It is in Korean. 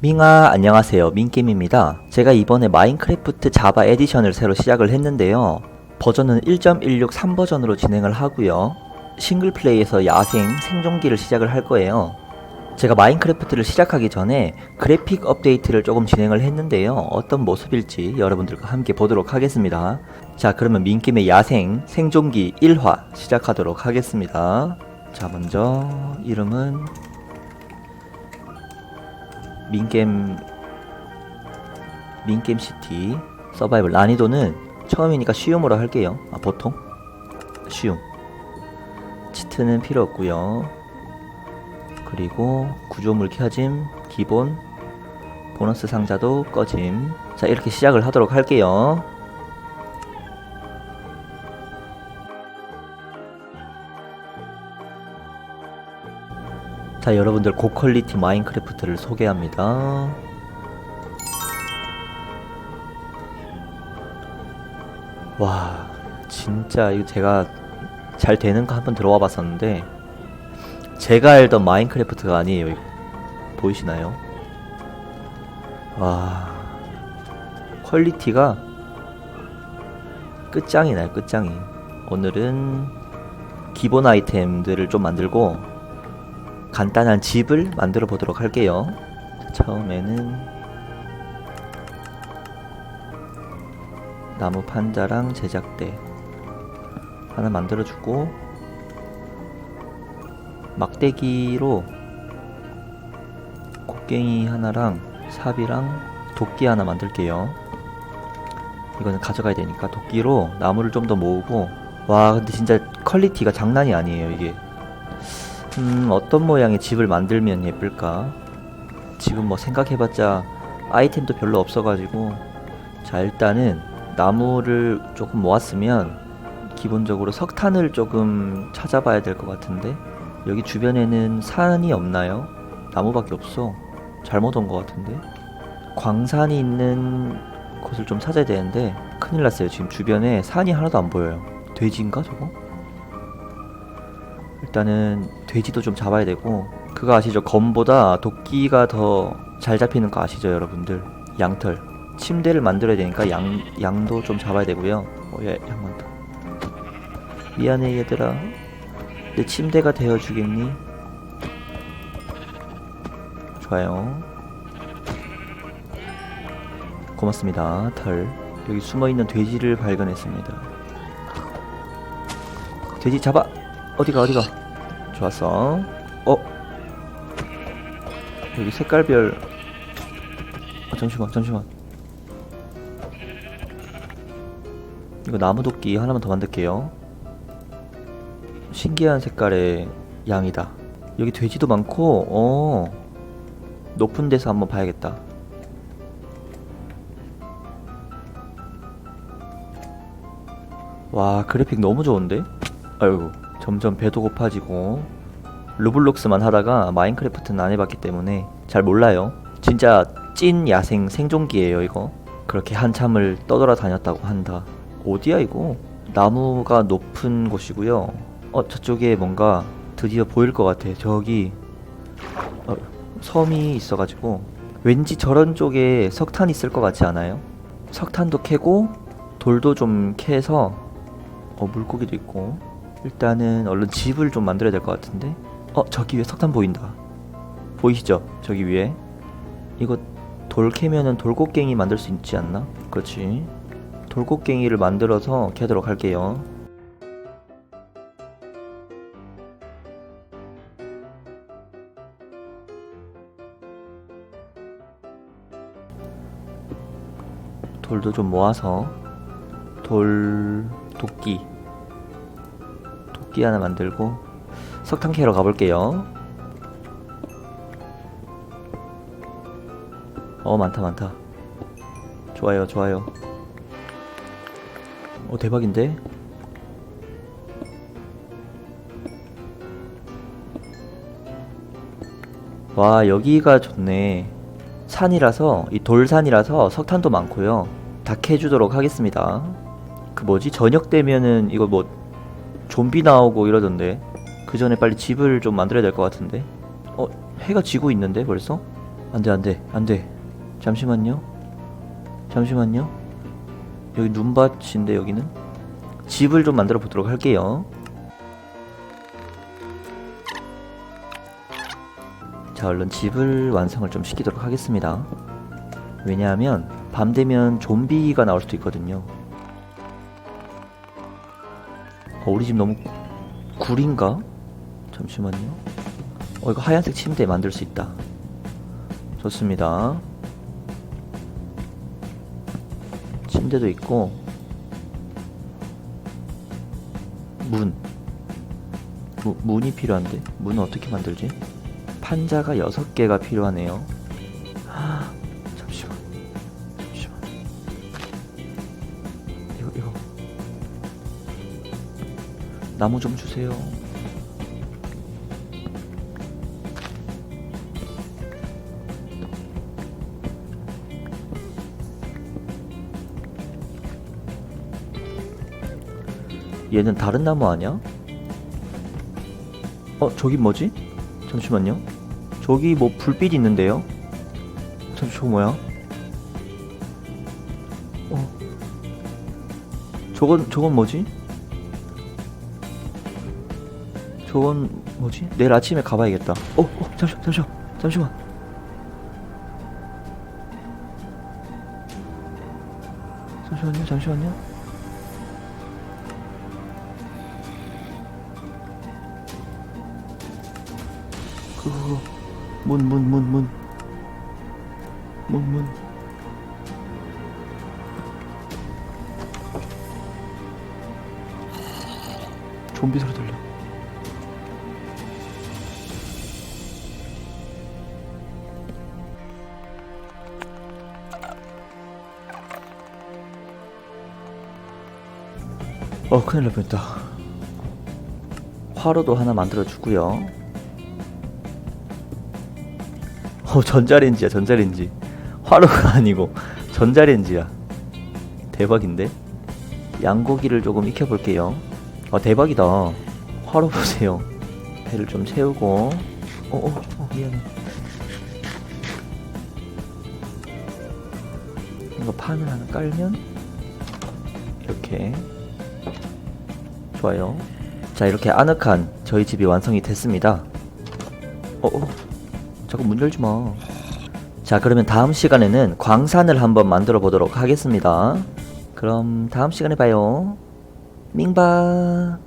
밍아 안녕하세요. 민김입니다. 제가 이번에 마인크래프트 자바 에디션을 새로 시작을 했는데요. 버전은 1.16 3 버전으로 진행을 하고요. 싱글플레이에서 야생 생존기를 시작을 할 거예요. 제가 마인크래프트를 시작하기 전에 그래픽 업데이트를 조금 진행을 했는데요. 어떤 모습일지 여러분들과 함께 보도록 하겠습니다. 자 그러면 민김의 야생 생존기 1화 시작하도록 하겠습니다. 자 먼저 이름은 민겜 민겜 시티 서바이벌 난이도는 처음이니까 쉬움으로 할게요. 아 보통 쉬움. 치트는 필요 없고요. 그리고 구조물 켜짐 기본 보너스 상자도 꺼짐. 자 이렇게 시작을 하도록 할게요. 자 여러분들 고퀄리티 마인크래프트를 소개합니다. 와 진짜 이거 제가 잘 되는 거 한번 들어와 봤었는데 제가 알던 마인크래프트가 아니에요. 이거 보이시나요? 와 퀄리티가 끝장이 나요 끝장이. 오늘은 기본 아이템들을 좀 만들고 간단한 집을 만들어 보도록 할게요. 자, 처음에는 나무 판자랑 제작대 하나 만들어 주고 막대기로 곡괭이 하나랑 삽이랑 도끼 하나 만들게요. 이거는 가져가야 되니까 도끼로 나무를 좀 더 모으고 와 근데 진짜 퀄리티가 장난이 아니에요 이게 음, 어떤 모양의 집을 만들면 예쁠까? 지금 뭐 생각해봤자 아이템도 별로 없어가지고 자 일단은 나무를 조금 모았으면 기본적으로 석탄을 조금 찾아봐야 될 것 같은데 여기 주변에는 산이 없나요? 나무밖에 없어 잘못 온 것 같은데 광산이 있는 곳을 좀 찾아야 되는데 큰일 났어요 지금 주변에 산이 하나도 안 보여요 돼지인가 저거? 일단은 돼지도 좀 잡아야 되고 그거 아시죠? 검보다 도끼가 더 잘 잡히는 거 아시죠 여러분들? 양털. 침대를 만들어야 되니까 양, 양도 좀 잡아야 되고요. 어, 야, 양 많다 미안해 얘들아. 내 침대가 되어주겠니? 좋아요. 고맙습니다 털. 여기 숨어있는 돼지를 발견했습니다. 돼지 잡아 어디가 어디가? 좋았어. 어? 여기 색깔별. 어, 잠시만 잠시만. 이거 나무도끼 하나만 더 만들게요. 신기한 색깔의 양이다. 여기 돼지도 많고 어. 높은 데서 한번 봐야겠다. 와 그래픽 너무 좋은데? 아이고 점점 배도 고파지고 로블록스만 하다가 마인크래프트는 안 해봤기 때문에 잘 몰라요. 진짜 찐 야생 생존기예요 이거. 그렇게 한참을 떠돌아 다녔다고 한다. 어디야 이거? 나무가 높은 곳이고요. 어 저쪽에 뭔가 드디어 보일 것 같아. 저기 어, 섬이 있어가지고. 왠지 저런 쪽에 석탄 있을 것 같지 않아요? 석탄도 캐고 돌도 좀 캐서 어 물고기도 있고 일단은 얼른 집을 좀 만들어야 될 것 같은데. 어 저기 위에 석탄 보인다. 보이시죠? 저기 위에. 이거 돌 캐면은 돌곡갱이 만들 수 있지 않나? 그렇지. 돌곡갱이를 만들어서 캐도록 할게요. 돌도 좀 모아서 돌 도끼 도끼 하나 만들고 석탄 캐러 가볼게요. 어 많다 많다. 좋아요 좋아요. 어 대박인데? 와 여기가 좋네. 산이라서 이 돌산이라서 석탄도 많고요. 다 캐주도록 하겠습니다. 그 뭐지 저녁 되면은 이거 뭐 좀비 나오고 이러던데 그 전에 빨리 집을 좀 만들어야 될 것 같은데? 어 해가 지고 있는데 벌써? 안돼 안돼 안돼. 잠시만요. 잠시만요. 여기 눈밭인데 여기는? 집을 좀 만들어 보도록 할게요. 자 얼른 집을 완성을 좀 시키도록 하겠습니다. 왜냐하면 밤 되면 좀비가 나올 수도 있거든요 어, 우리 집 너무 구린가? 잠시만요. 어 이거 하얀색 침대 만들 수 있다. 좋습니다. 침대도 있고 문. 무, 문이 필요한데 문은 어떻게 만들지? 판자가 6개가 필요하네요 나무 좀 주세요 얘는 다른 나무 아니야? 어, 저기 뭐지? 잠시만요. 저기 뭐 불빛 있는데요? 잠시 저거 뭐야? 어. 저건 저건 뭐지? 저건 뭐지? 내일 아침에 가봐야겠다. 어, 어, 잠시만, 잠시만, 잠시만. 잠시만요, 잠시만요. 그거 문 문 문 문 문 문 좀비 소리 들려 어 큰일 날 뻔했다. 화로도 하나 만들어 주고요. 어 전자레인지야 전자레인지. 화로가 아니고 전자레인지야. 대박인데? 양고기를 조금 익혀 볼게요. 아 대박이다. 화로 보세요. 배를 좀 채우고. 어어 어, 미안해. 이거 판을 하나 깔면 이렇게 좋아요 자 이렇게 아늑한 저희 집이 완성이 됐습니다 어어 자꾸 문 열지 마. 자, 그러면 다음 시간에는 광산을 한번 만들어 보도록 하겠습니다. 그럼 다음 시간에 봐요. 밍바.